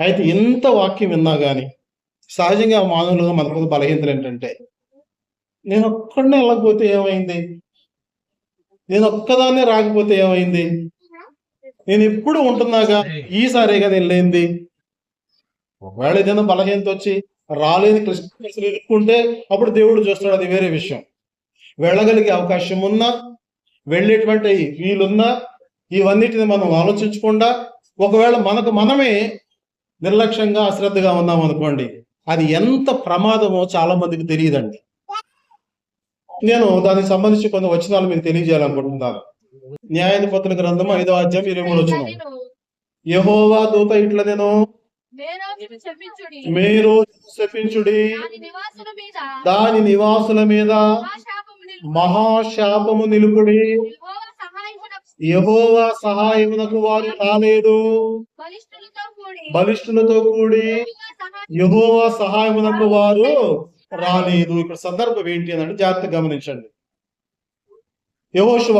అయితే ఇంత వాక్యం విన్నా కానీ సహజంగా మానవులుగా మనకు బలహీనతలు ఏంటంటే నేను ఒక్కడనే వెళ్ళకపోతే ఏమైంది? నేను ఒక్కదాన్నే రాకపోతే ఏమైంది? నేను ఎప్పుడు ఉంటున్నాగా? ఈసారే కదా వెళ్ళింది ఒకవేళ ఏదైనా బలహీనత వచ్చి రాలేని క్లిష్టం ఇరుక్కుంటే అప్పుడు దేవుడు చూస్తాడు అది వేరే విషయం. వెళ్ళగలిగే అవకాశం ఉన్నా వెళ్ళేటువంటి వీలున్నా ఇవన్నిటిని మనం ఆలోచించకుండా ఒకవేళ మనకు మనమే నిర్లక్ష్యంగా అశ్రద్ధగా ఉన్నాం అనుకోండి అది ఎంత ప్రమాదమో చాలా మందికి తెలియదండి. నేను దానికి సంబంధించి కొన్ని వచనాలు మీకు తెలియజేయాలనుకుంటున్నాను. న్యాయాధిపతుల గ్రంథం ఐదో అధ్యాయం ఇరవై మూడు వచ్చిన యహోవా దూత ఇట్ల నేను మీరు శపించుడి. దాని నివాసుల మీద మహాశాపము నిలుపుడి. యహోవా సహాయమునకు వారు రాలేదు. బలిష్ఠులతో కూడి యహోవా సహాయమునకు వారు రాలేదు. ఇక్కడ సందర్భం ఏంటి అని అంటే జాగ్రత్తగా గమనించండి. యహోశువ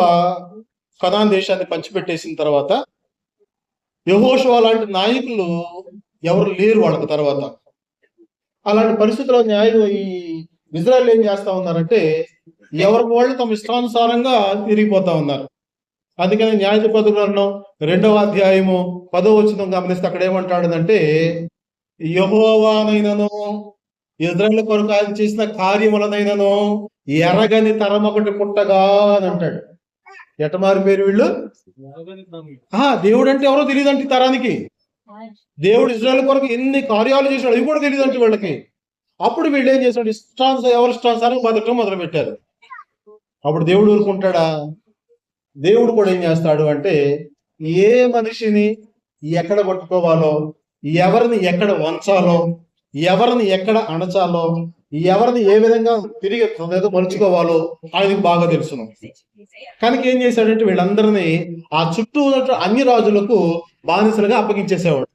కనాన్ దేశాన్ని పంచిపెట్టేసిన తర్వాత యహోశువ లాంటి నాయకులు ఎవరు లేరు వాళ్ళకి తర్వాత. అలాంటి పరిస్థితుల్లో న్యాయం ఈ ఇజ్రాయల్ ఏం చేస్తా ఉన్నారంటే ఎవరికి వాళ్ళు తమ ఇష్టానుసారంగా తిరిగిపోతా ఉన్నారు. అందుకని న్యాయాధిపతి గ్రంథం రెండవ అధ్యాయము పదో వచనం గమనిస్తే అక్కడ ఏమంటాడంటే యహోవానైనను ఇజ్రాయల్ కొరకు ఆయన చేసిన కార్యములనైనను ఎరగని తరం ఒకటి పుట్టగా అని అంటాడు. ఎటమారి పేరు వీళ్ళు? ఆ దేవుడు అంటే ఎవరో తెలియదంటే తరానికి. దేవుడు ఇజ్రాయల్ కొరకు ఎన్ని కార్యాలు చేశాడు ఇవి కూడా తెలియదంటే వీళ్ళకి. అప్పుడు వీళ్ళు ఏం చేశాడు ఇష్టాన్స్ ఎవరు ఇష్టాన్స్ అని బతకడం మొదలు పెట్టారు అప్పుడు దేవుడు ఊరుకుంటాడా? దేవుడు కూడా ఏం చేస్తాడు అంటే ఏ మనిషిని ఎక్కడ పట్టుకోవాలో ఎవరిని ఎక్కడ వంచాలో ఎవరిని ఎక్కడ అణచాలో ఎవరిని ఏ విధంగా తిరిగి తన మలుచుకోవాలో ఆయనకు బాగా తెలుసును. కనుక ఏం చేశాడంటే వీళ్ళందరినీ ఆ చుట్టూ ఉన్న అన్ని రాజులకు బానిసలుగా అప్పగించేసేవాడు.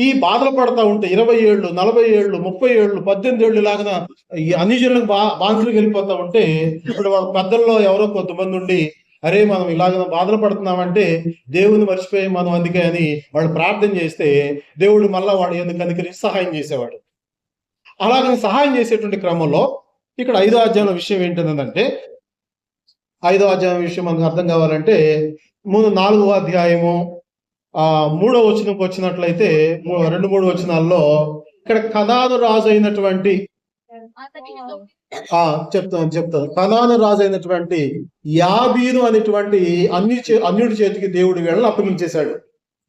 ఈ బాధలు పడతా ఉంటే ఇరవై ఏళ్ళు నలభై ఏళ్ళు ముప్పై ఏళ్ళు పద్దెనిమిది ఏళ్ళు లాగా ఈ అన్ని బా బానిసలకు వెళ్ళిపోతా ఉంటే ఇప్పుడు వాళ్ళ పెద్దల్లో ఎవరో కొంతమంది ఉండి అరే మనం ఇలాగ బాధలు పడుతున్నామంటే దేవుని మర్చిపోయి మనం అందుకే అని వాళ్ళు ప్రార్థన చేస్తే దేవుడు మళ్ళా వాడు ఎందుకు అందుకని సహాయం చేసేవాడు. అలాగని సహాయం చేసేటువంటి క్రమంలో ఇక్కడ ఐదో అధ్యాయం విషయం ఏంటంటే ఐదో అధ్యాయం విషయం మనకు అర్థం కావాలంటే ముందు నాలుగో అధ్యాయము ఆ మూడో వచనంకి వచ్చినట్లయితే రెండు మూడు వచనాల్లో ఇక్కడ కథాను రాజు అయినటువంటి ఆ చెప్తాను చెప్తాను కనాను రాజు అయినటువంటి యాబీను అనేటువంటి అన్ని చే- అన్యుడి చేతికి దేవుడు వీళ్ళని అప్పగించేశాడు.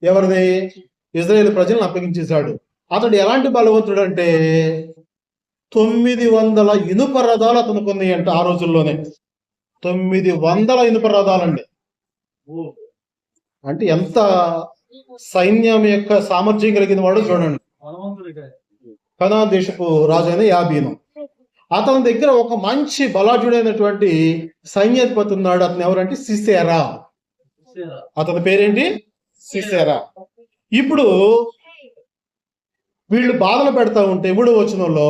ఎవరిని? ఇజ్రాయేల్ ప్రజలను అప్పగించేశాడు. అతడు ఎలాంటి బలవంతుడు అంటే తొమ్మిది వందల ఇనుప రథాలు అతనికి ఉన్నాయంట ఆ రోజుల్లోనే. తొమ్మిది వందల ఇనుప రథాలండి. అంటే ఎంత సైన్యం యొక్క సామర్థ్యం కలిగిన వాడు చూడండి. కనా దేశపు రాజు అయిన యాబీను. అతని దగ్గర ఒక మంచి బలాఢ్యుడైనటువంటి సైన్యాధిపతి ఉన్నాడు. అతను ఎవరంటే సిసేరా. అతని పేరేంటి? సిసేరా. ఇప్పుడు వీళ్ళు బాధలు పెడతా ఉంటే మూడో వచనంలో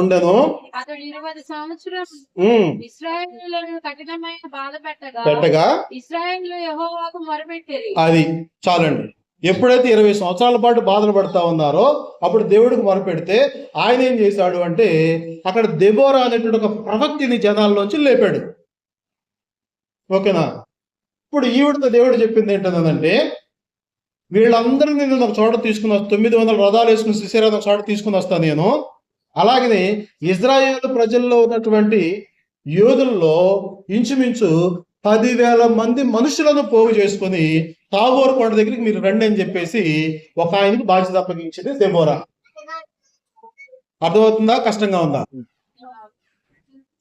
ఉండను. అతడు ఇరవై సంవత్సరం ఉమ్, ఇస్రాయేలులను కఠినమైన బాధ పెట్టగా పెట్టగా? ఇస్రాయేలు యెహోవాకు మొరపెట్టేది అది చాలండి. ఎప్పుడైతే ఇరవై సంవత్సరాల పాటు బాధలు పడతా ఉన్నారో అప్పుడు దేవుడికి మొరపెడితే ఆయన ఏం చేశాడు అంటే అక్కడ దెబోరా అనేటువంటి ఒక ప్రవక్తిని జనాల్లోంచి లేపాడు. ఓకేనా? ఇప్పుడు ఈవిడతో దేవుడు చెప్పింది ఏంటంటే వీళ్ళందరూ నేను ఒక చోట తీసుకుని వస్తా తొమ్మిది వందల రథాలు వేసుకుని శిశిరాధ ఒక చోట తీసుకుని వస్తాను నేను. అలాగనే ఇజ్రాయేల్ ప్రజల్లో ఉన్నటువంటి యోధుల్లో ఇంచుమించు పదివేల మంది మనుషులను పోగు చేసుకుని తాగోరు కొండ దగ్గరికి మీరు రండి అని చెప్పేసి ఒక ఆయనకి బాధ్యత అప్పగించింది దెబోరా అర్థమవుతుందా? కష్టంగా ఉందా?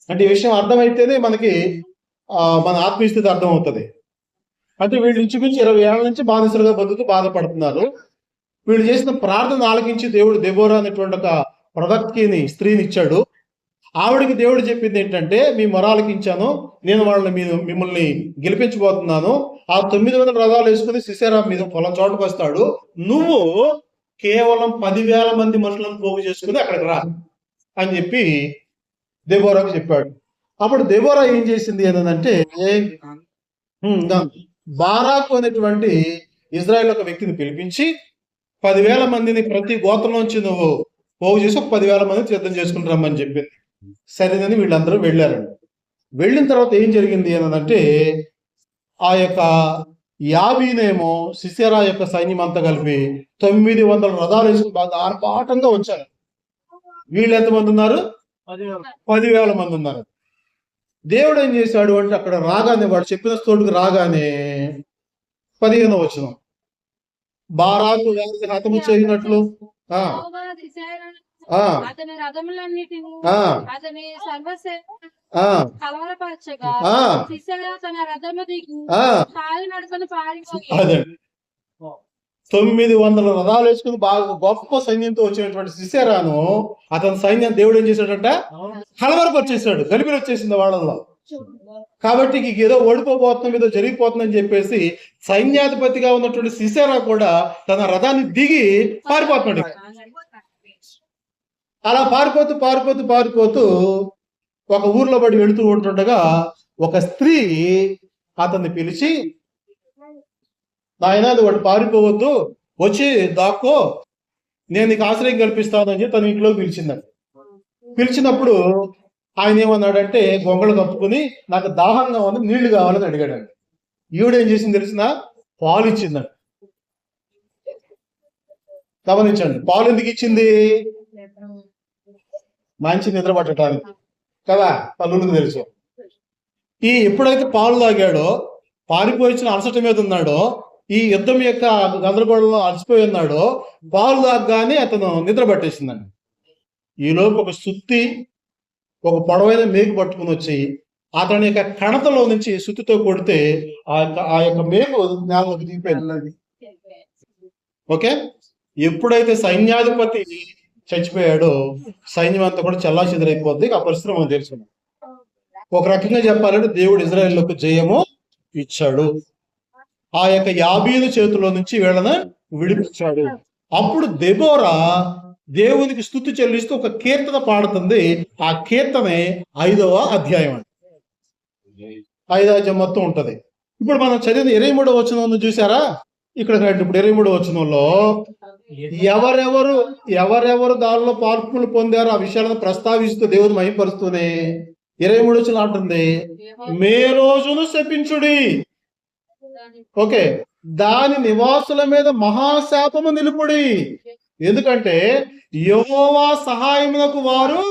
అంటే ఈ విషయం అర్థమైతేనే మనకి మన ఆత్మీయస్థితి అర్థమవుతుంది. అంటే వీళ్ళు ఇంచుమించు ఇరవై ఏళ్ళ నుంచి బానిసలుగా బతుకుతూ బాధపడుతున్నారు. వీళ్ళు చేసిన ప్రార్థన ఆలకించి దేవుడు దెబోరా అనేటువంటి ఒక ప్రవక్తిని స్త్రీని ఇచ్చాడు. ఆవిడకి దేవుడు చెప్పింది ఏంటంటే మీ మొరాలకించాను నేను వాళ్ళని మీద మిమ్మల్ని గెలిపించబోతున్నాను. ఆ తొమ్మిది వందల రథాలు వేసుకుని సిసేరా మీద పొలం చోటుకు వస్తాడు. నువ్వు కేవలం పదివేల మంది మనుషులను పోగు చేసుకుని అక్కడికి రా అని చెప్పి దెబోరాకు చెప్పాడు. అప్పుడు దెబోరా ఏం చేసింది ఏంటంటే బారాకు అనేటువంటి ఇజ్రాయెల్ ఒక వ్యక్తిని పిలిపించి పదివేల మందిని ప్రతి గోత్రంలోంచి నువ్వు పోగు చేసి ఒక పదివేల మందిని సిద్ధం చేసుకుని రమ్మని చెప్పింది. సరేనని వీళ్ళందరూ వెళ్ళారండి వెళ్ళిన తర్వాత ఏం జరిగింది అన్నదంటే ఆ యొక్క యాబీనేమో సిసేరా యొక్క సైన్యం అంతా కలిపి తొమ్మిది వందల రథాలు వేసుకుని బాగా ఆర్పాటంగా వచ్చారు. వీళ్ళు ఎంతమంది ఉన్నారు? పదివేల మంది ఉన్నారు. దేవుడు ఏం చేశాడు అంటే అక్కడ రాగానే వాడు చెప్పిన చోటుకు రాగానే పదిహేను వచ్చిన బారాకు వారికి హతము చేసినట్లు అదే. తొమ్మిది వందల రథాలు వేసుకుని బాగా గొప్ప సైన్యంతో వచ్చినటువంటి సిసేరాను అతని సైన్యం దేవుడు ఏం చేశాడంట? కలవరపరిచేశాడు గలిపిరి వచ్చేసింది వాళ్ళలో కాబట్టి ఇక ఏదో ఓడిపోబోతున్నాం ఏదో జరిగిపోతుందని చెప్పేసి సైన్యాధిపతిగా ఉన్నటువంటి సిసేరా కూడా తన రథాన్ని దిగి పారిపోతున్నాడు. అలా పారిపోతూ పారిపోతూ పారిపోతూ ఒక ఊర్లో పడి వెళుతూ ఉంటుండగా ఒక స్త్రీ అతన్ని పిలిచి నాయన వాడు పారిపోవద్దు వచ్చి దాక్కో నేను నీకు ఆశ్రయం కల్పిస్తానని చెప్పి తన ఇంట్లో పిలిచిందంట. పిలిచినప్పుడు ఆయన ఏమన్నాడంటే గొంగళ కప్పుకుని నాకు దాహంగా ఉంది నీళ్ళు కావాలని అడిగాడండి ఈవిడ ఏం చేసింది తెలిసిన? పాలు ఇచ్చిందండి గమనించండి పాలు ఎందుకు ఇచ్చింది? మంచి నిద్ర పట్టడానికి. కదా తల్లులకు తెలుసు. ఈ ఎప్పుడైతే పాలు తాగాడో పారిపోయించిన అలసట మీద ఉన్నాడో ఈ యుద్ధం యొక్క గందరగోళంలో అలసిపోయి ఉన్నాడో పాలు తాగగానే అతను నిద్ర పట్టేసిందండి. ఈలోపు ఒక సుత్తి ఒక పొడవైన మేకు పట్టుకుని వచ్చి అతని యొక్క కణతలో నుంచి సుత్తితో కొడితే ఆ యొక్క ఆ యొక్క మేకు నేలలోకి దిగిపోయింది. ఓకే? ఎప్పుడైతే సైన్యాధిపతి చచ్చిపోయాడో సైన్యం అంతా కూడా చల్లా చెదరైపోద్ది ఆ పరిస్థితి మనం తెలుసుకున్నాం ఒక రకంగా చెప్పాలంటే దేవుడు ఇజ్రాయెల్లోకి జయము ఇచ్చాడు. ఆ యొక్క యాబీల చేతిలో నుంచి వీళ్ళని విడిపించాడు. అప్పుడు దెబోరా దేవునికి స్థుతి చెల్లిస్తూ ఒక కీర్తన పాడుతుంది. ఆ కీర్తనే ఐదవ అధ్యాయం అండి. ఐదవ అధ్యాయం మొత్తం ఉంటది. ఇప్పుడు మనం చదివిన ఇరవై మూడవ వచనం చూసారా ఇక్కడ. ఇప్పుడు ఇరవై మూడవ వచనంలో ఎవరెవరు ఎవరెవరు దానిలో పాల్పులు పొందారో ఆ విషయాలను ప్రస్తావిస్తూ దేవుని మహింపరుస్తూనే ఇరవై మూడు వచ్చిన అంటుంది. మే రోజును శపించుడి. ఓకే. దాని నివాసుల మీద మహాశాపము నిలుపుడి. ఎందుకంటే యహోవా సహాయమునకు వారు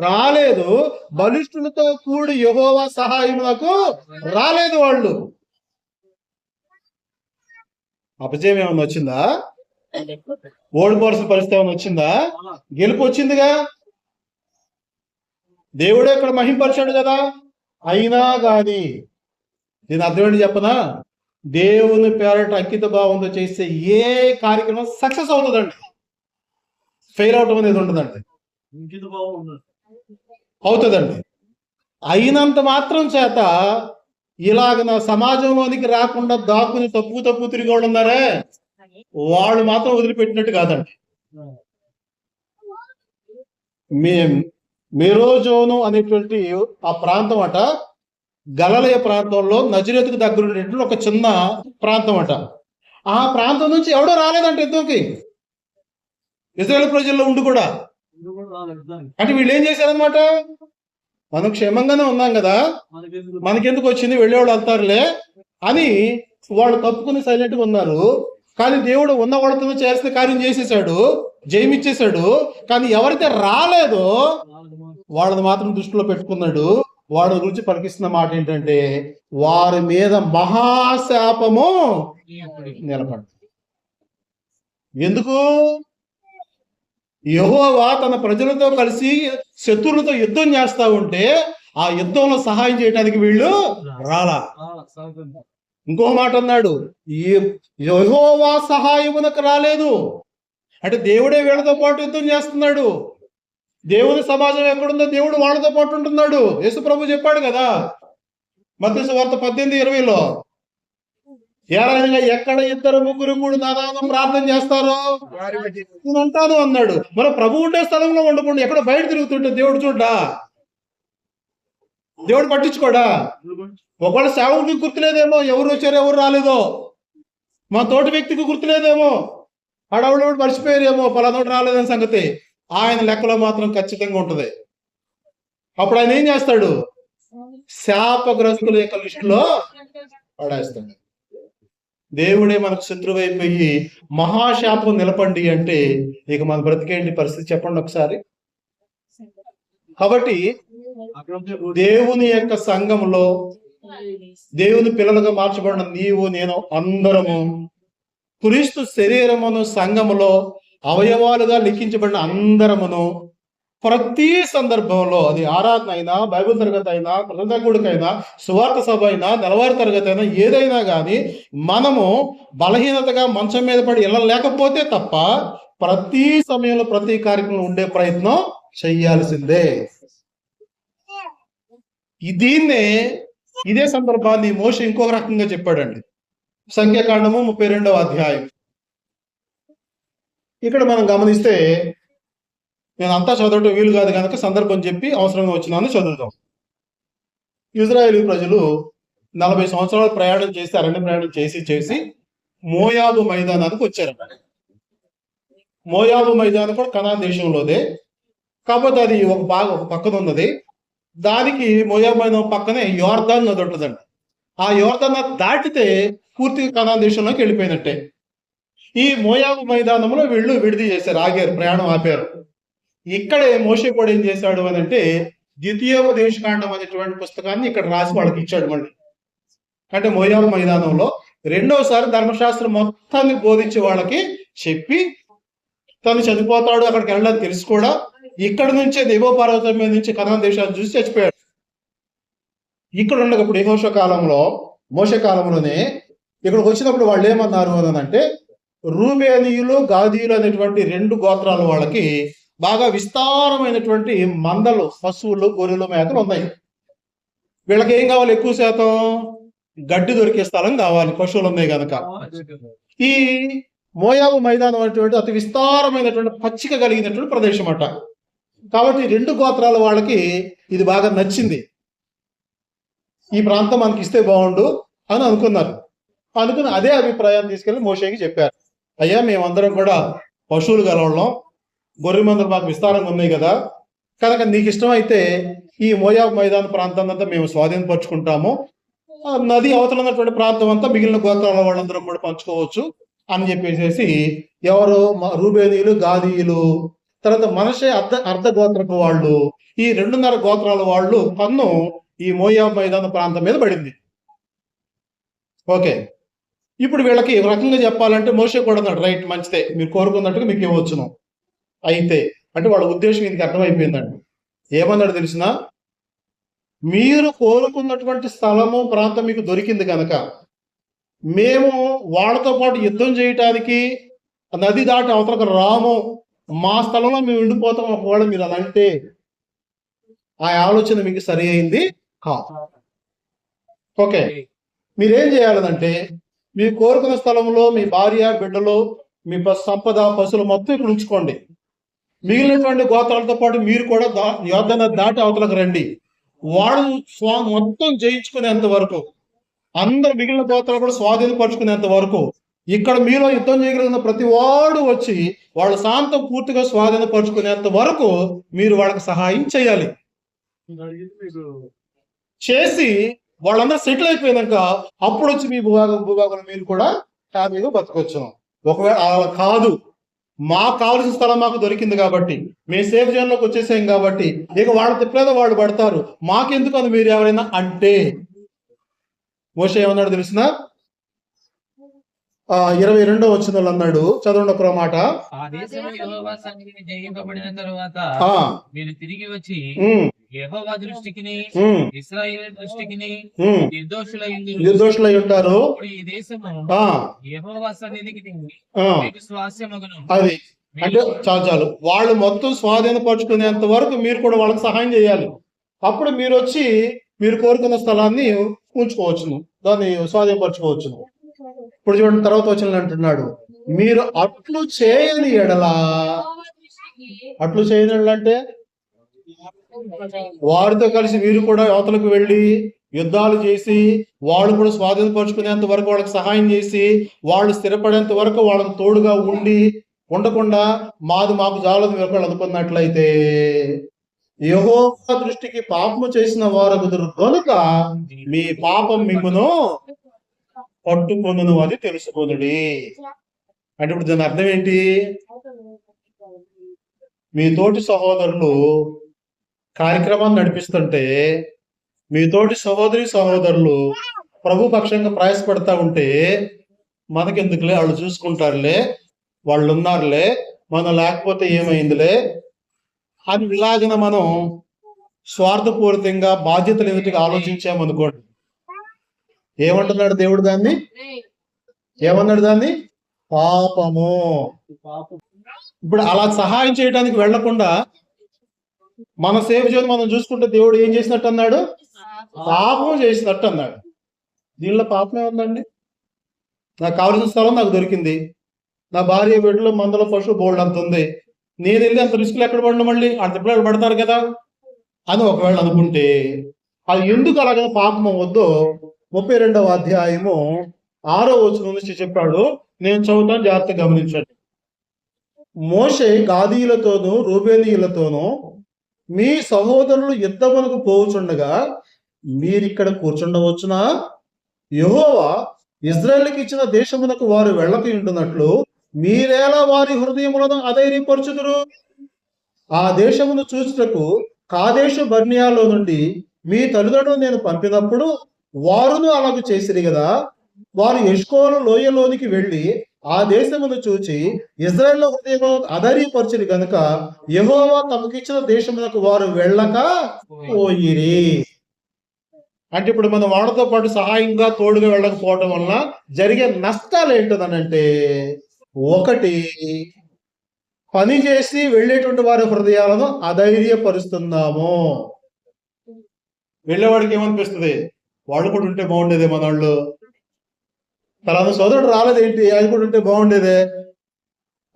రాలేదు. బలిష్ఠులతో కూడి యహోవా సహాయమునకు రాలేదు వాళ్ళు. అపజయం ఏమైనా వచ్చిందా? ఓడిపోవాల్సిన పరిస్థితి ఏమైనా వచ్చిందా? గెలుపు వచ్చిందిగా? దేవుడే ఇక్కడ మహింపరిచాడు కదా. అయినా గాని దీని అర్థం ఏంటి చెప్పనా? దేవుని పేరట అంకిత భావంతో చేస్తే ఏ కార్యక్రమం సక్సెస్ అవుతుందండి. ఫెయిల్ అవటం అనేది ఉండదండి. అవుతుందండి. అయినంత మాత్రం చేత ఇలాగ నా సమాజంలోనికి రాకుండా దాక్కుని తప్పు తప్పు తిరిగి ఉన్నారే? వాళ్ళు మాత్రం వదిలిపెట్టినట్టు కాదండి. మే మెరోజోను అనేటువంటి ఆ ప్రాంతం అట గలలయ ప్రాంతంలో నజరేతుకు దగ్గర ఉండేటువంటి ఒక చిన్న ప్రాంతం అట ఆ ప్రాంతం నుంచి ఎవడో రాలేదంట యుద్ధంకి. ఇజ్రాయెల్ ప్రజల్లో ఉండి కూడా. అంటే వీళ్ళు ఏం చేశారనమాట మనం క్షేమంగానే ఉన్నాం కదా. మనకెందుకు? వచ్చింది? వెళ్ళేవాళ్ళు వెళ్తారులే అని వాళ్ళు తప్పుకుని సైలెంట్గా ఉన్నారు. కానీ దేవుడు ఉన్న వాళ్ళతో చేసిన కార్యం చేసేసాడు. జయమిచ్చేసాడు కానీ ఎవరైతే రాలేదో వాళ్ళని మాత్రం దృష్టిలో పెట్టుకున్నాడు. వాళ్ళ గురించి పలికిస్తున్న మాట ఏంటంటే వారి మీద మహాశాపము నిలబడుతుంది ఎందుకు? యహోవా తన ప్రజలతో కలిసి శత్రువులతో యుద్ధం చేస్తా ఉంటే ఆ యుద్ధంలో సహాయం చేయడానికి వీళ్ళు రాలా. ఇంకో మాట అన్నాడు ఈ యెహోవా సహాయమునకు రాలేదు. అంటే దేవుడే వీళ్ళతో పాటు యుద్ధం చేస్తున్నాడు. దేవుని సమాజం ఎక్కడుందో దేవుడు వాళ్ళతో పాటు ఉంటున్నాడు. యేసు ప్రభు చెప్పాడు కదా. మధ్య వార్త పద్దెనిమిది ఇరవైలో ఏడాదిగా ఎక్కడ ఇద్దరు ముగ్గురు మూడు నాదానం ప్రార్థన చేస్తారో? నేను అంటాను అన్నాడు. మరి ప్రభు ఉండే స్థలంలో ఉండకుండా ఎక్కడ బయట తిరుగుతుంటే దేవుడు చూడ్డా? దేవుడు పట్టించుకోడా? ఒకవేళ సేవకుడికి గుర్తులేదేమో ఎవరు వచ్చారో ఎవరు రాలేదో మా తోటి వ్యక్తికి గుర్తులేదేమో ఆడవిడవిడు మర్చిపోయారేమో పలానోడు రాలేదని సంగతి. ఆయన లెక్కలో మాత్రం ఖచ్చితంగా ఉంటుంది. అప్పుడు ఆయన ఏం చేస్తాడు? శాపగ్రస్తుల యొక్క లిస్టులో పడేస్తాడు. దేవుడే మనకు శత్రువు అయిపోయి మహాశాపం నిలపండి అంటే ఇక మన బ్రతికేంటి పరిస్థితి చెప్పండి ఒకసారి. కాబట్టి దేవుని యొక్క సంఘములో దేవుని పిల్లలుగా మార్చబడిన నీవు నేను అందరము క్రీస్తు శరీరమును సంఘములో అవయవాలుగా లిఖించబడిన అందరమును ప్రతి సందర్భంలో అది ఆరాధన అయినా బైబిల్ తరగతి అయినా కృతజ్ఞుడికైనా సువార్త సభ అయినా నెలవారి తరగతి అయినా ఏదైనా కానీ మనము బలహీనతగా మంచం మీద పడి వెళ్ళలేకపోతే తప్ప ప్రతి సమయంలో ప్రతి కార్యక్రమం ఉండే ప్రయత్నం చెయ్యాల్సిందే దీన్నే ఇదే సందర్భాన్ని మోష ఇంకొక రకంగా చెప్పాడండి. సంఖ్యాకాండము ముప్పై రెండవ అధ్యాయం. ఇక్కడ మనం గమనిస్తే నేను అంతా చదవటం వీలు కాదు కనుక సందర్భం చెప్పి అవసరంగా వచ్చినాను చదువుతాం ఇజ్రాయేల్ ప్రజలు నలభై సంవత్సరాలు ప్రయాణం చేసి అరణ్య ప్రయాణం చేసి చేసి మోయాబు మైదానానికి వచ్చారు మోయాబు మైదానం కూడా కనా దేశంలోదే. కాకపోతే అది ఒక బాగా ఒక పక్కన ఉన్నది. దానికి మోయాబు మైదానం పక్కనే యోర్దాన్ నది ఉంటుందండి. ఆ యోర్దాన్ నది దాటితే పూర్తిగా కనా దేశంలోకి వెళ్ళిపోయినట్టే. ఈ మోయాబు మైదానంలో వీళ్ళు విడిది చేశారు ఆగారు ప్రయాణం ఆపారు. ఇక్కడే మోషే కూడా ఏం చేశాడు అని అంటే ద్వితీయోపదేశకాండం అనేటువంటి పుస్తకాన్ని ఇక్కడ రాసి వాళ్ళకి ఇచ్చాడు మళ్ళీ. అంటే మోయాబు మైదానంలో రెండోసారి ధర్మశాస్త్రం మొత్తాన్ని బోధించే వాళ్ళకి చెప్పి తను చనిపోతాడు అక్కడికి వెళ్ళడం తెలుసు కూడా ఇక్కడ నుంచే దేవో పర్వతం మీద నుంచి కథన దేశాలు చూసి చచ్చిపోయాడు. ఇక్కడ ఉండకప్పుడు యెహోషువ కాలంలో మోస కాలంలోనే ఇక్కడికి వచ్చినప్పుడు వాళ్ళు ఏమన్నారు అని అంటే రూబేనీయులు గాదీయులు అనేటువంటి రెండు గోత్రాల వాళ్ళకి బాగా విస్తారమైనటువంటి మందలు పశువులు గొర్రెలు మేకలు ఉన్నాయి. వీళ్ళకి ఏం కావాలి? ఎక్కువ శాతం గడ్డి దొరికే స్థలం కావాలి పశువులు ఉన్నాయి కనుక ఈ మోయాబు మైదానం అనేటువంటి అతి విస్తారమైనటువంటి పచ్చిక కలిగినటువంటి ప్రదేశం అట. కాబట్టి రెండు గోత్రాల వాళ్ళకి ఇది బాగా నచ్చింది. ఈ ప్రాంతం మనకి ఇస్తే బాగుండు అని అనుకున్నారు. అనుకుని అదే అభిప్రాయాన్ని తీసుకెళ్ళి మోషేకి చెప్పారు. అయ్యా మేమందరం కూడా పశువులు గలవాళ్ళం. గొర్రె మందులు మాకు విస్తారంగా ఉన్నాయి కదా. కనుక నీకు ఇష్టమైతే ఈ మోయాబ్ మైదాన ప్రాంతాన్ని అంతా మేము స్వాధీనపరుచుకుంటాము. నది అవతల ఉన్నటువంటి ప్రాంతం అంతా మిగిలిన గోత్రాల వాళ్ళందరం కూడా పంచుకోవచ్చు అని చెప్పేసి ఎవరు మ- రూబేనీయులు గాదీయులు తర్వాత మనషే అర్ధ అర్ధ గోత్రపు వాళ్ళు ఈ రెండున్నర గోత్రాల వాళ్ళు పన్ను ఈ మోయాబ్ మైదాన ప్రాంతం మీద పడింది. ఓకే. ఇప్పుడు వీళ్ళకి ఒక రకంగా చెప్పాలంటే మోసే కూడా అన్నాడు రైట్ మంచిదే. మీరు కోరుకున్నట్టుగా మీకు ఇవ్వచ్చును అయితే అంటే వాళ్ళ ఉద్దేశం ఇది అర్థమైపోయిందండి. ఏమన్నాడు తెలిసిన మీరు కోరుకున్నటువంటి స్థలము ప్రాంతం మీకు దొరికింది కనుక మేము వాళ్ళతో పాటు యుద్ధం చేయటానికి నది దాటి అవతలకు రాము. మా స్థలంలో మేము ఉండిపోతాం. ఒకవేళ మీరు అలా అంటే ఆ ఆలోచన మీకు సరి అయింది కాదు. ఓకే. మీరేం చేయాలంటే మీరు కోరుకున్న స్థలంలో మీ భార్య బిడ్డలు మీ సంపద పశువులు మొత్తం ఇక్కడ ఉంచుకోండి. మిగిలినటువంటి గోత్రాలతో పాటు మీరు కూడా దా యోధన దాటి అవతలకు రండి. వాళ్ళు స్వా మొత్తం జయించుకునేంత వరకు అందరు మిగిలిన గోత్రాలు కూడా స్వాధీనపరుచుకునేంత వరకు ఇక్కడ మీలో యుద్ధం చేయగలిగిన ప్రతి వాడు వచ్చి వాళ్ళ శాంతం పూర్తిగా స్వాధీనపరుచుకునేంత వరకు మీరు వాళ్ళకి సహాయం చేయాలి. చేసి వాళ్ళందరూ సెటిల్ అయిపోయినాక అప్పుడు వచ్చి మీ భూభాగం భూభాగంలో మీరు కూడా హ్యాపీగా బతకొచ్చు. ఒకవేళ అలా కాదు మాకు కావాల్సిన స్థలం మాకు దొరికింది కాబట్టి మేము సేఫ్ జోన్లోకి వచ్చేసాం కాబట్టి ఇక వాళ్ళ తిప్పలేదో వాళ్ళు పడతారు. మాకెందుకు అని మీరు ఎవరైనా అంటే? మోషే ఏమన్నాడు తెలిసిన? ఇరవై రెండో వచ్చిన అన్నాడు. చదవండి ఒక మాట. జయింపబడిన తరువాత మీరు తిరిగి వచ్చి యెహోవా ఇస్రాయేల్ నిర్దోషులై ఉంటారు. అప్పుడు ఈ దేశము ఆ. యెహోవా సన్నిధికి ఆ. మీకు స్వాస్యమగును అది. అంటే చాలు చాలు. వాళ్ళు మొత్తం స్వాధీనపరుచుకునేంత వరకు మీరు కూడా వాళ్ళకి సహాయం చేయాలి. అప్పుడు మీరు వచ్చి మీరు కోరుకున్న స్థలాన్ని ఉంచుకోవచ్చును. దాన్ని స్వాధీనపరచుకోవచ్చును. ఇప్పుడు చూడండి తర్వాత వచ్చిన అంటున్నాడు. మీరు అట్లు చేయని ఎడలా అట్లు చేయని అంటే? వారితో కలిసి మీరు కూడా యువతలకు వెళ్ళి యుద్ధాలు చేసి వాళ్ళు కూడా స్వాధీనపరుచుకునేంత వరకు వాళ్ళకి సహాయం చేసి వాళ్ళు స్థిరపడేంత వరకు వాళ్ళని తోడుగా ఉండి ఉండకుండా మాది మాకు జాలదు మీరు అనుకున్నట్లయితే. యహో దృష్టికి పాపము చేసిన వారు కనుక మీ పాపం మిమ్మను పట్టుకొనును అది తెలుసుకొనుడి. అంటే ఇప్పుడు దాని అర్థం ఏంటి? మీ తోటి సహోదరులు కార్యక్రమాన్ని నడిపిస్తుంటే మీ తోటి సహోదరి సహోదరులు ప్రభు పక్షంగా ప్రయాసపడతా ఉంటే మనకెందుకులే? వాళ్ళు చూసుకుంటారులే వాళ్ళు ఉన్నారులే మనం లేకపోతే ఏమైందిలే? అని ఇలాగిన మనం స్వార్థపూరితంగా బాధ్యతలు ఎదుటిగా ఆలోచించామనుకోండి ఏమంటున్నాడు దేవుడు దాన్ని? ఏమన్నాడు దాన్ని? పాపము. ఇప్పుడు అలా సహాయం చేయడానికి వెళ్ళకుండా మన సేవ చేసి మనం చూసుకుంటే దేవుడు ఏం చేసినట్టు అన్నాడు? పాపం చేసినట్టు అన్నాడు. దీనిలో పాపమే ఉందండి నాకు కావలసిన స్థలం నాకు దొరికింది. నా భార్య బిడ్డలు మందల పశువు బోల్డ్ అంత ఉంది. నేను వెళ్ళి అంత రిస్క్లు ఎక్కడ పడిన మళ్ళీ? అంత పిల్లలు పడతారు కదా? అని ఒకవేళ అనుకుంటే అది ఎందుకు అలాగే పాపం వద్దో ముప్పై రెండవ అధ్యాయము ఆరో వచనం నుంచి చెప్పాడు. నేను చదువుతాను జాగ్రత్తగా గమనించండి. మోషే గాదీలతోనూ రూబేనీయులతోనూ మీ సహోదరులు యుద్ధమునకు పోవుచుండగా మీరిక్కడ కూర్చుండవచ్చునా? యహోవా ఇజ్రాయెల్కి ఇచ్చిన దేశమునకు వారు వెళ్ళక ఉంటున్నట్లు మీరేలా వారి హృదయములను అధైర్యపరచుదురు? ఆ దేశమును చూచుటకు కాదేశ బర్నియాలో నుండి మీ తల్లిదండ్రులు నేను పంపినప్పుడు వారును అలాగ చేసిరి కదా వారు ఎష్కోలు లోయలోనికి వెళ్ళి ఆ దేశమును చూచి ఇజ్రాయెల్లో హృదయం అధైర్యపరచుని గనుక యహోవా తమకిచ్చిన దేశమునకు వారు వెళ్ళక పోయిరి. అంటే ఇప్పుడు మనం వాళ్ళతో పాటు సహాయంగా తోడుగా వెళ్ళకపోవడం వలన జరిగే నష్టాలు ఏంటదనంటే ఒకటి పని చేసి వెళ్ళేటువంటి వారి హృదయాలను అధైర్యపరుస్తున్నాము. వెళ్ళేవాడికి ఏమనిపిస్తుంది? వాళ్ళు కూడా ఉంటే బాగుండేదే మన వాళ్ళు. తన సోదరుడు రాలేదేంటి? ఆయన కూడా ఉంటే బాగుండేదే.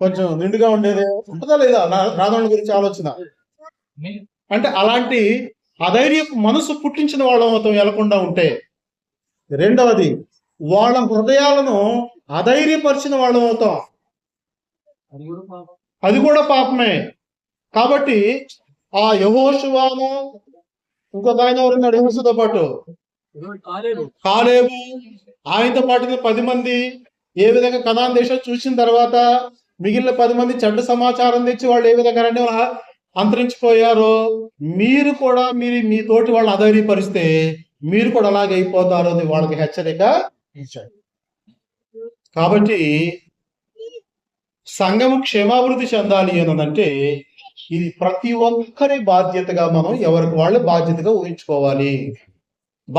కొంచెం నిండుగా ఉండేదే. ఉంటుందా లేదా? రాధవుల గురించి ఆలోచన. అంటే అలాంటి అధైర్య మనసు పుట్టించిన వాళ్ళ మొత్తం వెళ్ళకుండా ఉంటే రెండవది వాళ్ళ హృదయాలను అధైర్యపరిచిన వాళ్ళ అవుతాం అది కూడా పాపమే. కాబట్టి ఆ యహోశువాను ఇంకొక ఆయన ఎవరున్నాడు యహోసుతో పాటు. కాలేబు ఆయనతో పాటు పది మంది ఏ విధంగా కనాన్ దేశం చూసిన తర్వాత మిగిలిన పది మంది చెడ్డ సమాచారం తెచ్చి వాళ్ళు ఏ విధంగా రండి అంతరించిపోయారో మీరు కూడా మీరు మీ తోటి వాళ్ళు అధైర్యపరిస్తే మీరు కూడా అలాగే అయిపోతారు అని వాళ్ళకి హెచ్చరిక ఇచ్చాడు కాబట్టి సంఘము క్షేమాభివృద్ధి చెందాలి అనంటే ఇది ప్రతి ఒక్కరి బాధ్యతగా మనం ఎవరికి వాళ్ళు బాధ్యతగా ఊహించుకోవాలి.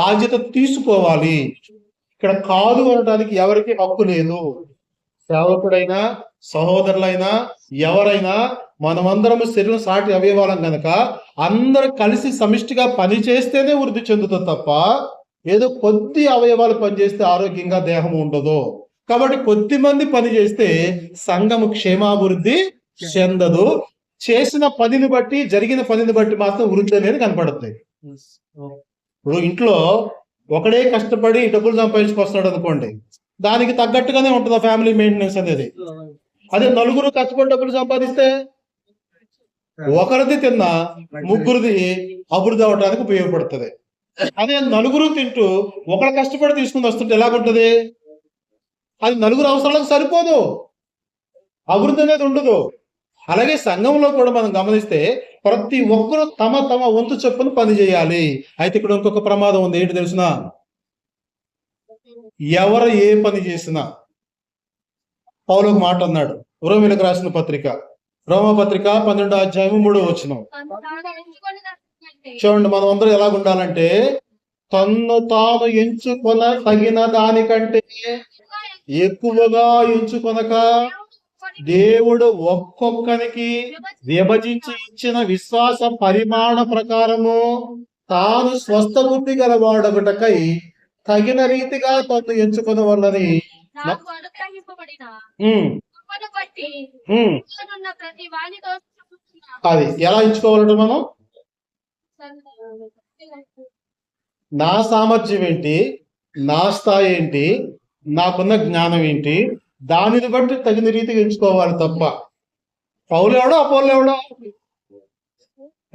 బాధ్యత తీసుకోవాలి. ఇక్కడ కాదు అనడానికి ఎవరికి హక్కు లేదు. సేవకుడైనా సహోదరులైనా ఎవరైనా మనమందరము శరీరం సాటి అవయవాలం కనుక అందరూ కలిసి సమిష్టిగా పని చేస్తేనే వృద్ధి చెందుతుంది తప్ప ఏదో కొద్ది అవయవాలు పనిచేస్తే ఆరోగ్యంగా దేహం ఉండదు. కాబట్టి కొద్ది మంది పని చేస్తే సంఘము క్షేమాభివృద్ధి చెందదు. చేసిన పనిని బట్టి జరిగిన పనిని బట్టి మాత్రం వృద్ధి అనేది కనపడుతుంది. ఇప్పుడు ఇంట్లో ఒకడే కష్టపడి డబ్బులు సంపాదించుకొస్తున్నాడు అనుకోండి దానికి తగ్గట్టుగానే ఉంటుంది ఫ్యామిలీ మెయింటెనెన్స్ అనేది. అదే నలుగురు కష్టపడి డబ్బులు సంపాదిస్తే ఒకరిది తిన్నా ముగ్గురిది అభివృద్ధి అవడానికి ఉపయోగపడుతుంది. అదే నలుగురు తింటూ ఒకరు కష్టపడి తీసుకుని వస్తుంటే ఎలాగుంటది? అది నలుగురు అవసరాలకు సరిపోదు. అభివృద్ధి అనేది ఉండదు. అలాగే సంఘంలో కూడా మనం గమనిస్తే ప్రతి ఒక్కరూ తమ తమ వంతు చొప్పున పని చేయాలి. అయితే ఇక్కడ ఇంకొక ప్రమాదం ఉంది. ఏంటి తెలిసిన? ఎవరు ఏ పని చేసినా పౌలు ఒక మాట అన్నాడు. రోమిలకు రాసిన పత్రిక. రోమ పత్రిక పన్నెండో అధ్యాయం మూడో వచ్చిన చూడండి మనం అందరూ ఎలా ఉండాలంటే తన్ను తాను ఎంచుకొన తగిన దానికంటే ఎక్కువగా ఎంచుకొనక దేవుడు ఒక్కొక్కరికి విభజించి ఇచ్చిన విశ్వాస పరిమాణ ప్రకారము తాను స్వస్థ బుద్ధి గలవాడొకటకై తగిన రీతిగా తను ఎంచుకున్న వాళ్ళని. అది ఎలా ఎంచుకోవాలంటే మనం? నా సామర్థ్యం ఏంటి? నా స్థాయి ఏంటి? నాకున్న జ్ఞానం ఏంటి? దానిని బట్టి తగిన రీతిగా ఎంచుకోవాలి తప్ప. పౌలు ఎవడో అపోలు ఎవడో?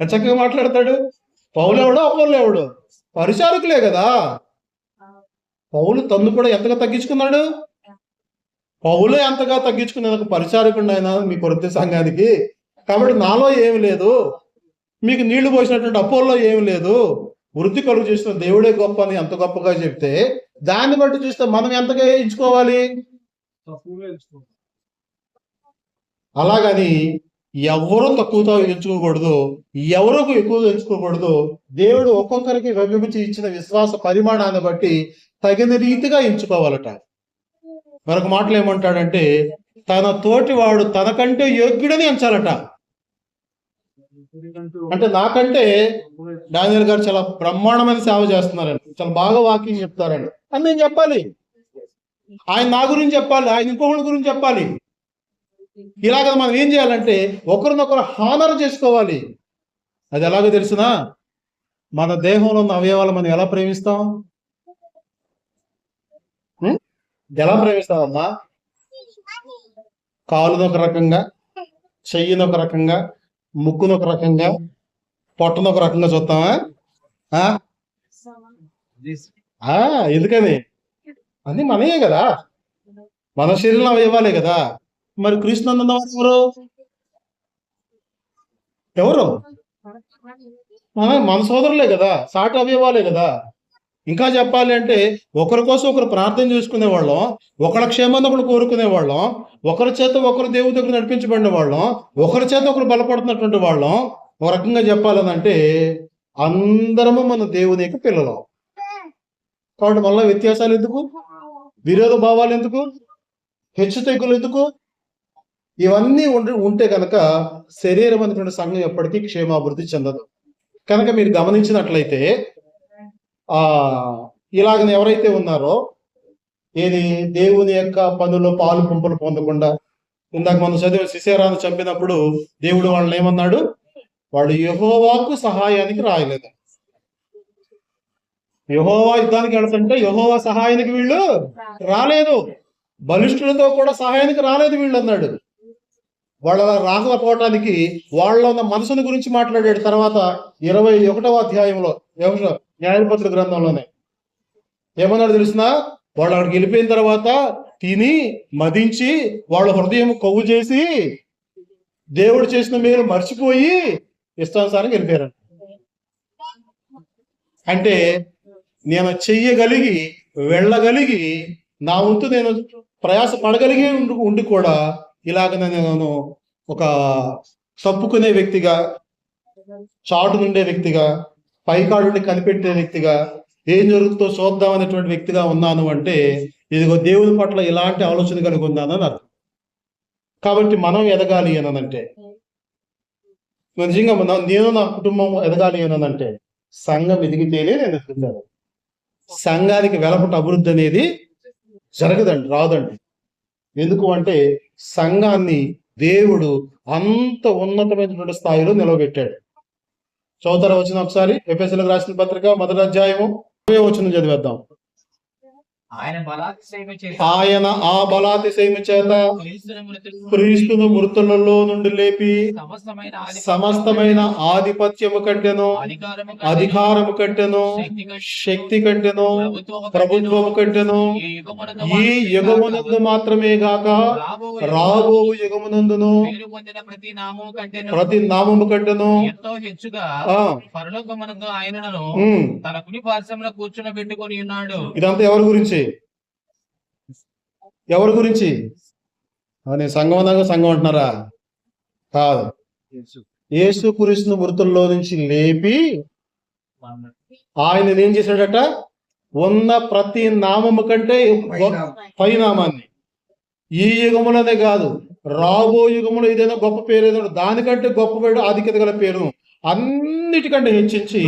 చక్కగా మాట్లాడతాడు? పౌలు ఎవడో అపోలు ఎవడో? పరిచారకులే కదా. పౌలు తన్ను కూడా ఎంతగా తగ్గించుకున్నాడు? పౌలు ఎంతగా తగ్గించుకునేందుకు పరిచారకుండా ఆయన మీ కొరత సంఘానికి. కాబట్టి నాలో ఏమి లేదు. మీకు నీళ్ళు పోసినటువంటి అపోల్లో ఏమి లేదు. వృద్ధి కలుగు చేసిన దేవుడే గొప్ప అని ఎంత గొప్పగా చెప్తే దాన్ని బట్టి చూస్తే మనం ఎంతగా ఎంచుకోవాలి? అలాగని ఎవరు తక్కువతో ఎంచుకోకూడదు ఎవరు ఎక్కువగా ఎంచుకోకూడదు దేవుడు ఒక్కొక్కరికి విభజించి ఇచ్చిన విశ్వాస పరిమాణాన్ని బట్టి తగిన రీతిగా ఎంచుకోవాలట. మరొక మాటలు ఏమంటాడంటే తన తోటి వాడు తనకంటే యోగ్యుడని ఎంచాలట. అంటే నాకంటే డానియల్ గారు చాలా బ్రహ్మాండమైన సేవ చేస్తున్నారండి చాలా బాగా వాకింగ్ చెప్తారండి అని నేను చెప్పాలి. ఆయన నా గురించి చెప్పాలి ఆయన ఇంకొకరి గురించి చెప్పాలి. ఇలాగ మనం ఏం చేయాలంటే ఒకరినొకరు హానర్ చేసుకోవాలి. అది ఎలాగో తెలుసునా? మన దేహంలో ఉన్న అవయవాలు మనం ఎలా ప్రేమిస్తాం? ఎలా ప్రేమిస్తామమ్మా? కాలును ఒక రకంగా చెయ్యిని ఒక రకంగా ముక్కును ఒక రకంగా పొట్టను ఒక రకంగా చూస్తామా? ఎందుకని? అన్ని మనయే కదా. మన శరీరం అవయవాలే కదా. మరి కృష్ణ ఎవరు? ఎవరు? మన మన సోదరులే కదా. సాటి అవయవాలే కదా. ఇంకా చెప్పాలి అంటే ఒకరి కోసం ఒకరు ప్రార్థన చేసుకునే వాళ్ళం ఒకరి క్షేమాన్ని ఒకరు కోరుకునే వాళ్ళం ఒకరి చేత ఒకరు దేవుడి దగ్గర నడిపించబడిన వాళ్ళం ఒకరి చేత ఒకరు బలపడుతున్నటువంటి వాళ్ళం. ఒక రకంగా చెప్పాలనంటే అందరము మన దేవుని యొక్క పిల్లలం. కాబట్టి మళ్ళీ వ్యత్యాసాలు ఎందుకు? విరోధ భావాలు ఎందుకు? హెచ్చు తెగులు ఎందుకు? ఇవన్నీ ఉండి ఉంటే కనుక శరీరం అనేటువంటి సంఘం ఎప్పటికీ క్షేమాభివృద్ధి చెందదు. కనుక మీరు గమనించినట్లయితే ఆ ఇలాగ ఎవరైతే ఉన్నారో ఏది? దేవుని యొక్క పనుల్లో పాలు పంపులు పొందకుండా. ఇందాక మనం చదివిన శిశేరాను చంపినప్పుడు దేవుడు వాళ్ళని ఏమన్నాడు? వాళ్ళు యహోవాకు సహాయానికి రాయలేదు. యహోవా యుద్ధానికి వెళుతుంటే యహోవా సహాయానికి వీళ్ళు రాలేదు. బలిష్ఠులతో కూడా సహాయానికి రాలేదు వీళ్ళు అన్నాడు. వాళ్ళ రాకపోవటానికి వాళ్ళ ఉన్న మనసుని గురించి మాట్లాడాడు. తర్వాత ఇరవై ఒకటవ అధ్యాయంలో యెహోషువ న్యాయపత్ర గ్రంథంలోనే. ఏమన్నాడు తెలిసిన? వాళ్ళు అక్కడికి వెళ్ళిపోయిన తర్వాత తిని మదించి వాళ్ళ హృదయం కొవ్వు చేసి దేవుడు చేసిన మీరు మర్చిపోయి ఇష్టానుసారంగా వెళ్ళిపోయారు అంటే నేను చెయ్యగలిగి వెళ్ళగలిగి నా వంతు నేను ప్రయాస పడగలిగి ఉండి ఉండి కూడా ఇలాగ నేను ఒక తప్పుకునే వ్యక్తిగా చాటు నుండే వ్యక్తిగా పైకాడుని కనిపెట్టే వ్యక్తిగా ఏం జరుగుతుందో చూద్దాం అనేటువంటి వ్యక్తిగా ఉన్నాను అంటే ఇదిగో దేవుని పట్ల ఇలాంటి ఆలోచన కలిగి ఉన్నానని అర్థం. కాబట్టి మనం ఎదగాలి అనంటే నిజంగా నేను నా కుటుంబం ఎదగాలి అనంటే సంఘం ఎదిగితేనే నేను ఎదుగుతాను. సంఘానికి వెలపట అభివృద్ధి అనేది జరగదండి రాదండి. ఎందుకు అంటే సంఘాన్ని దేవుడు అంత ఉన్నతమైనటువంటి స్థాయిలో నిలవబెట్టాడు. చౌతర వచ్చిన ఒకసారి? ఎఫ్ఎస్ఎల్ రాసిన పత్రిక మొదటి అధ్యాయము వచ్చిన చదివేద్దాం. ఆయన ఆ బలాతిశయము చేత క్రీస్తుని మృతులు క్రీస్తును మృతులలో నుండి లేపి సమస్తమైన ఆధిపత్యము కంటెను అధికారము కంటెను శక్తి కంటెను, ప్రభుత్వము కంటెను ఈ యుగమునందు మాత్రమే గాక రాబో యుగమునందును ప్రతి నామము కంటేను ఎంతో హెచ్చుగా పరలోకమునందు ఆయనను తన కుడి పార్శ్వంలో కూర్చుని పెట్టుకొని ఉన్నాడు. ఇదంతా ఎవరి గురించి? ఎవరి గురించి? నేను సంఘం అన్నాక సంఘం అంటున్నారా? కాదు. యేసు. కురిసిన మృతుల్లో నుంచి లేపి ఆయన ఏం చేశాడట? ఉన్న ప్రతి నామము కంటే పై నామాన్ని ఈ యుగములోనే కాదు రాబో యుగములో ఏదైనా గొప్ప పేరు ఏదైనా దానికంటే గొప్ప పేరు ఆధిక్యత గల పేరు అన్నిటికంటే హెచ్చించి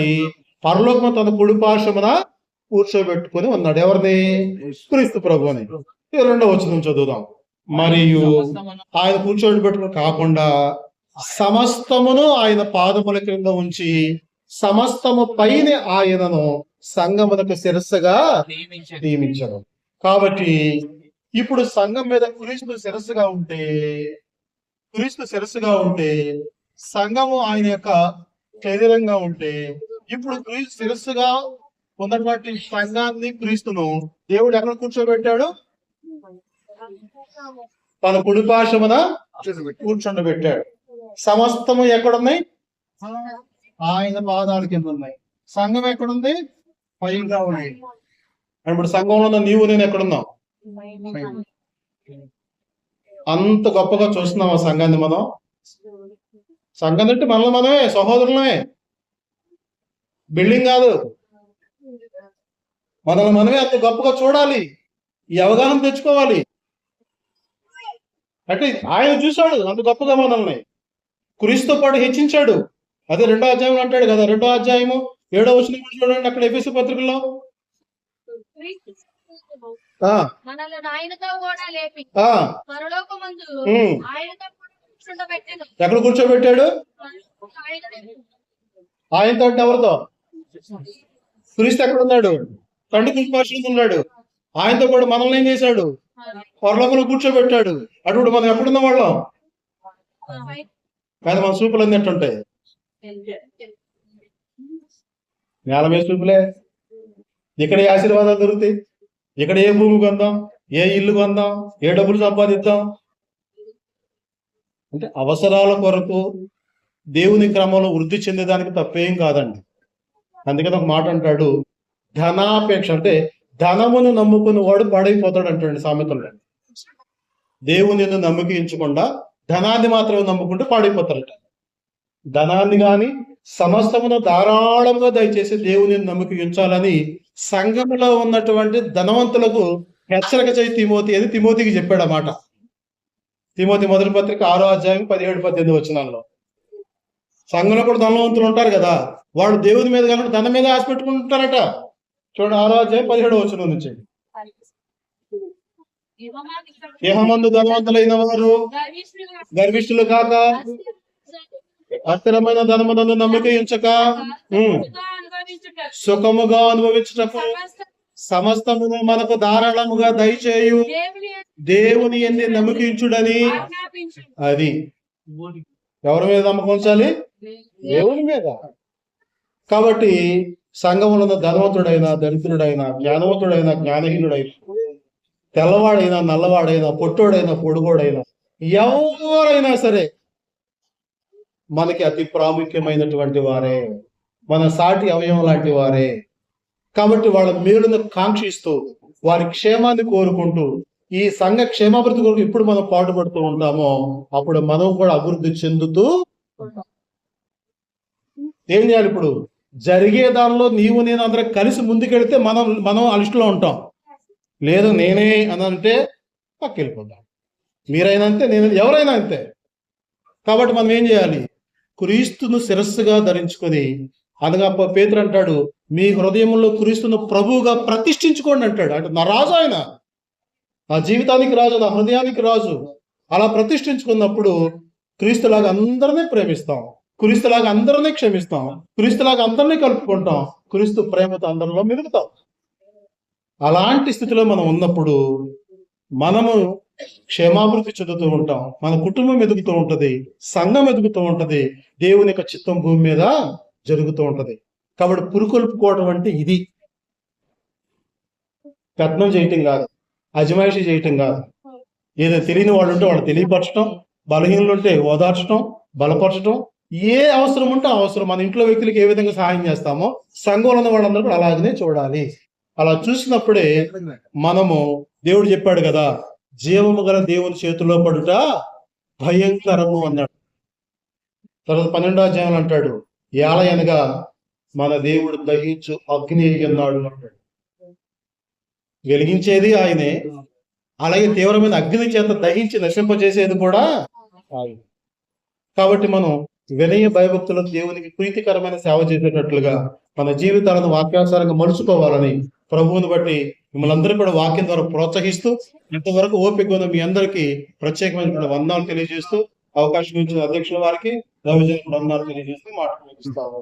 పరలోకము తన కుడి పార్శ్వమున కూర్చోబెట్టుకొని ఉన్నాడు. ఎవరిని? క్రీస్తు ప్రభుని ఈ రెండో వచ్చిన చదువుదాం. మరియు ఆయన కూర్చోబెట్టుకుని కాకుండా సమస్తమును ఆయన పాదముల క్రింద ఉంచి సమస్తము పైన ఆయనను సంఘమునకు శిరస్సుగా. నియమించను. కాబట్టి ఇప్పుడు సంఘం మీద క్రీస్తు శిరస్సుగా ఉంటే క్రీస్తు శిరస్సుగా ఉంటే సంఘము ఆయన యొక్క శరీరంగా ఉంటే ఇప్పుడు క్రీస్తు శిరస్సుగా ఉన్నటువంటి సంఘాన్ని క్రీస్తును దేవుడు ఎక్కడ కూర్చోబెట్టాడు? తన కుడిపాశమున కూర్చొండబెట్టాడు. సమస్తము ఎక్కడున్నాయి? ఆయన పాదాల కింద ఉన్నాయి సంఘం ఎక్కడుంది? పైగా ఉన్నాయి. ఇప్పుడు సంఘంలో ఉన్న నీవు నేను ఎక్కడున్నావు? అంత గొప్పగా చూస్తున్నాం ఆ సంఘాన్ని మనం. సంఘం అంటే మనలో మనమే సహోదరులమే. బిల్డింగ్ కాదు. మనల్ని మనమే అంత గొప్పగా చూడాలి. ఈ అవగాహన తెచ్చుకోవాలి. అంటే ఆయన చూశాడు అంత గొప్పగా మనల్ని క్రీస్తుతో పాటు హెచ్చించాడు. అదే రెండో అధ్యాయం అంటాడు కదా రెండో అధ్యాయము ఏడో వచ్చిన చూడండి అక్కడ ఎఫ్ఎస్ పత్రికలో. ఎక్కడ కూర్చోబెట్టాడు? ఆయన ఆయనతో ఎవరితో? క్రీస్తు ఎక్కడ ఉన్నాడు? తండ్రి కృష్ణాశ్రమం ఉన్నాడు. ఆయనతో పాటు మనల్ని ఏం చేశాడు? పరలోకంలో కూర్చోబెట్టాడు. అటువంటి మనం ఎక్కడున్న వాళ్ళం? కానీ మన చూపులు అన్ని ఎట్టుంటాయి నేల మీద చూపులే. ఇక్కడ ఏ ఆశీర్వాదాలు దొరుకుతాయి? ఇక్కడ ఏ భూమి కొందాం? ఏ ఇల్లు కొందాం? ఏ డబ్బులు సంపాదిద్దాం? అంటే అవసరాల కొరకు దేవుని క్రమంలో వృద్ధి చెందేదానికి తప్పేం కాదండి. అందుకని ఒక మాట అంటాడు ధనాపేక్ష అంటే ధనమును నమ్ముకుని వాడు పాడైపోతాడు అంటాడు సామెతలు దేవుని నమ్మకించకుండా ధనాన్ని మాత్రమే నమ్ముకుంటూ పాడైపోతారట. ధనాన్ని గాని సమస్తమును ధారాళంగా దయచేసి దేవుని నమ్మకించాలని సంఘంలో ఉన్నటువంటి ధనవంతులకు హెచ్చరిక చేయి తిమోతి అని తిమోతికి చెప్పాడు అన్నమాట తిమోతి మొదటి పత్రిక ఆరో అధ్యాయం పదిహేడు పద్దెనిమిది వచ్చినాల్లో సంఘంలో కూడా ధనవంతులు ఉంటారు కదా. వాళ్ళు దేవుని మీద కనుక ధనం మీద ఆశ పెట్టుకుంటారట చూడండి ఆరో అధ్యాయం పదిహేడు వచ్చిన నుంచి. ఏహమందు ధనవంతులైన వారు గర్విష్ఠులు కాక అస్థిరమైన ధనములను నమ్మిక ఉంచక సుఖముగా అనుభవించుటకు సమస్తమును మనకు ధారాళముగా దయచేయు. దేవుని ఎన్ని నమ్మకించుడని అది. ఎవరి మీద నమ్మకం ఉంచాలి? దేవుని మీద. కాబట్టి సంఘములో ఉన్న ధనవంతుడైన దరిద్రుడైన జ్ఞానవంతుడైన జ్ఞానహీనుడైన తెల్లవాడైనా నల్లవాడైనా పొట్టోడైనా పొడుగోడైనా ఎవరైనా సరే మనకి అతి ప్రాముఖ్యమైనటువంటి వారే. మన సాటి అవయవం లాంటి వారే. కాబట్టి వాళ్ళ మేలును కాంక్షిస్తూ వారి క్షేమాన్ని కోరుకుంటూ ఈ సంఘ క్షేమాభివృద్ధి కొరకు ఇప్పుడు మనం పాటుపడుతూ ఉంటామో అప్పుడు మనం కూడా అభివృద్ధి చెందుతూ ఏం చేయాలి ఇప్పుడు? జరిగే దానిలో నీవు నేను అందరం కలిసి ముందుకెళ్తే మనం మనం అలిస్టులో ఉంటాం. లేదు నేనే అని అంటే పక్కెళ్ళిపోతాం. మీరైనా అంతే నేను ఎవరైనా అంతే. కాబట్టి మనం ఏం చేయాలి? క్రీస్తును శిరస్సుగా ధరించుకొని అనగా పేతురు అంటాడు మీ హృదయంలో క్రీస్తును ప్రభువుగా ప్రతిష్ఠించుకోండి అంటాడు. అంటే నా రాజు ఆయన. నా జీవితానికి రాజు నా హృదయానికి రాజు. అలా ప్రతిష్ఠించుకున్నప్పుడు క్రీస్తులాగా అందరినీ ప్రేమిస్తాం. క్రీస్తులాగా అందరినీ క్షమిస్తాం. క్రీస్తులాగా అందరినీ కలుపుకుంటాం. క్రీస్తు ప్రేమతో అందరిలో మెదుగుతాం అలాంటి స్థితిలో మనం ఉన్నప్పుడు మనము క్షేమాభివృద్ధి చెందుతూ ఉంటాం. మన కుటుంబం ఎదుగుతూ ఉంటది. సంఘం ఎదుగుతూ ఉంటది. దేవుని యొక్క చిత్తం భూమి మీద జరుగుతూ ఉంటది. కాబట్టి పురుకొల్పుకోవడం అంటే ఇది. కట్నం చేయటం కాదు. అజమాయిషి చేయటం కాదు. ఏదో తెలియని వాళ్ళు ఉంటే వాళ్ళు తెలియపరచడం బలహీనలు ఉంటే ఓదార్చడం బలపరచడం ఏ అవసరం ఉంటే ఆ అవసరం. మన ఇంట్లో వ్యక్తులకు ఏ విధంగా సహాయం చేస్తామో సంఘంలో ఉన్న వాళ్ళందరూ కూడా అలాగనే చూడాలి. అలా చూసినప్పుడే మనము దేవుడు చెప్పాడు కదా జీవము గల దేవుని చేతిలో పడుట భయంకరము అన్నాడు. తర్వాత పన్నెండో అధ్యాయం అంటాడు ఏలయనగా మన దేవుడు దహించు అగ్ని అయి ఉన్నాడు అంటాడు. వెలిగించేది ఆయనే అలాగే తీవ్రమైన అగ్ని చేత దహించి నశింపజేసేది కూడా ఆయన. కాబట్టి మనం వినయ భయభక్తులకు దేవునికి ప్రీతికరమైన సేవ చేసేటట్లుగా మన జీవితాలను వాక్యానుసారంగా మలుచుకోవాలని ప్రభువుని బట్టి మిమ్మల్ని అందరూ కూడా వాక్యం ద్వారా ప్రోత్సహిస్తూ ఇంతవరకు ఓపిక ఉన్న మీ అందరికీ ప్రత్యేకమైన వందనాలు తెలియజేస్తూ అవకాశం ఇచ్చిన అధ్యక్షుల వారికి దైవజనులకు వందనాలు తెలియజేస్తూ మాట్లాడుతాము